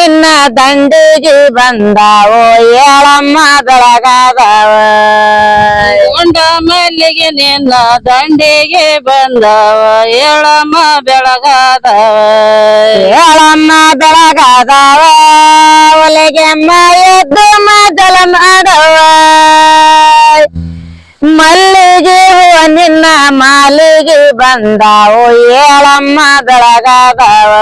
ನಿನ್ನ ದಂಡಿಗೆ ಬಂದಾವೋ ಏಳಮ್ಮ ಬೆಳಗಾದವ ಉಂಡ ಮಲ್ಲಿಗೆ ನಿನ್ನ ದಂಡಿಗೆ ಬಂದವ ಏಳಮ್ಮ ಬೆಳಗಾದವ ಏಳಮ್ಮ ಬೆಳಗಾದವ ಒಲೆಗೆ ಎದ್ದು ಮಜಲ ಮಾಡವ ಮಲ್ಲಿಗೆ ನಿನ್ನ ಮಾಲಿಗೆ ಬಂದಾವು ಏಳಮ್ಮ ಬೆಳಗಾದವ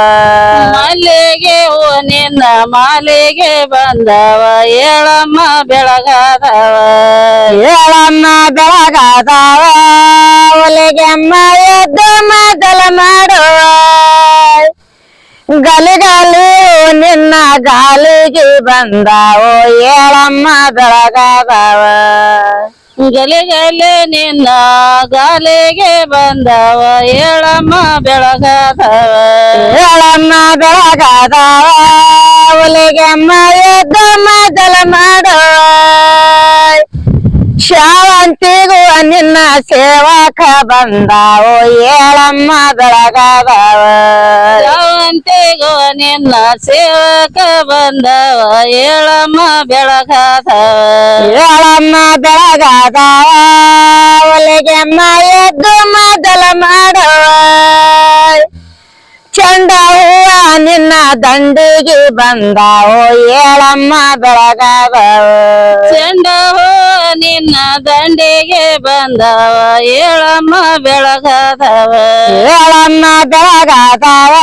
ಮಾಲಿಗೆ ಬಂದವ ಏಳಮ್ಮ ಬೆಳಗಾದವ. ಏಳಮ್ಮ ಬೆಳಗಾದವ ಒಲೆಗೆಮ್ಮ ಎದ್ದು ಮಜಲ ಮಾಡುವ. ಗಲಿಗಲಿ ನಿನ್ನ ಗಾಲಿಗೆ ಬಂದಾವು ಏಳಮ್ಮ ಬೆಳಗಾದವ. ಗಲಿ ಗಲಿ ನಿನ್ನ ಗಾಲಿಗೆ ಬಂದವ ಏಳಮ್ಮ ಬೆಳಗಾದವ. ಏಳಮ್ಮ ಬೆಳಗಾದವ. ಒಲೆಗೆಮ್ಮ ಎದ್ದು ಮಜಲ ಮಾಡೋ ಶಾವಂತಿಗೂ ನಿನ್ನ ಸೇವಕ ಬಂದಾವು ಏಳಮ್ಮ ಬೆಳಗಾದವ ಶಾವಂತಿಗೂ ನಿನ್ನ ಸೇವಕ ಬಂದವ ಏಳಮ್ಮ ಬೆಳಗಾದವ ಏಳಮ್ಮ ಬೆಳಗಾದವ ಒಲೆಗೆಮ್ಮ ಎದ್ದು ಮಜಲ ಮಾಡುವ ಚಂಡವು ನಿನ್ನ ದಂಡಿಗೆ ಬಂದಾವು ಏಳಮ್ಮ ಬೆಳಗಾವ ಚೆಂಡ ಹೋ ನಿನ್ನ ದಂಡಿಗೆ ಬಂದವ? ಏಳಮ್ಮ ಬೆಳಗಾದವ? ಏಳಮ್ಮ ಬೆಳಗಾದವ?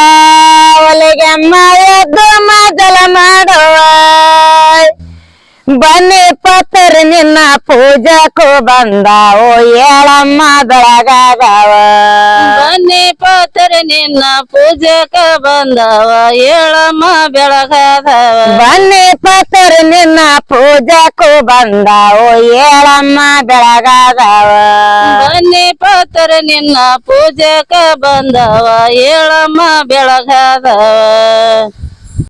ಒಲೆಗೆಮ್ಮ ಎದ್ದು ಮಜಲ ಮಾಡುವ? ಬನ್ನಿ ಪೂಜಕ್ಕೂ ಓ ಏಳಮ್ಮ ಬೆಳಗಾದವ. ಬನ್ನಿ ಪಾತ್ರೆ ನಿನ್ನ ಪೂಜಕ ಬಂದವ ಏಳಮ್ಮ ಬೆಳಗಾದವ. ಬನ್ನಿ ಪತ್ತರ ನಿನ್ನ ಪೂಜಕ್ಕೂ ಓ ಏಳಮ್ಮ ಬೆಳಗಾದವ. ಬನ್ನಿ ಪಾತ್ರೆ ನಿನ್ನ ಪೂಜಕ ಬಂದವ ಏಳಮ್ಮ ಬೆಳಗಾದವ.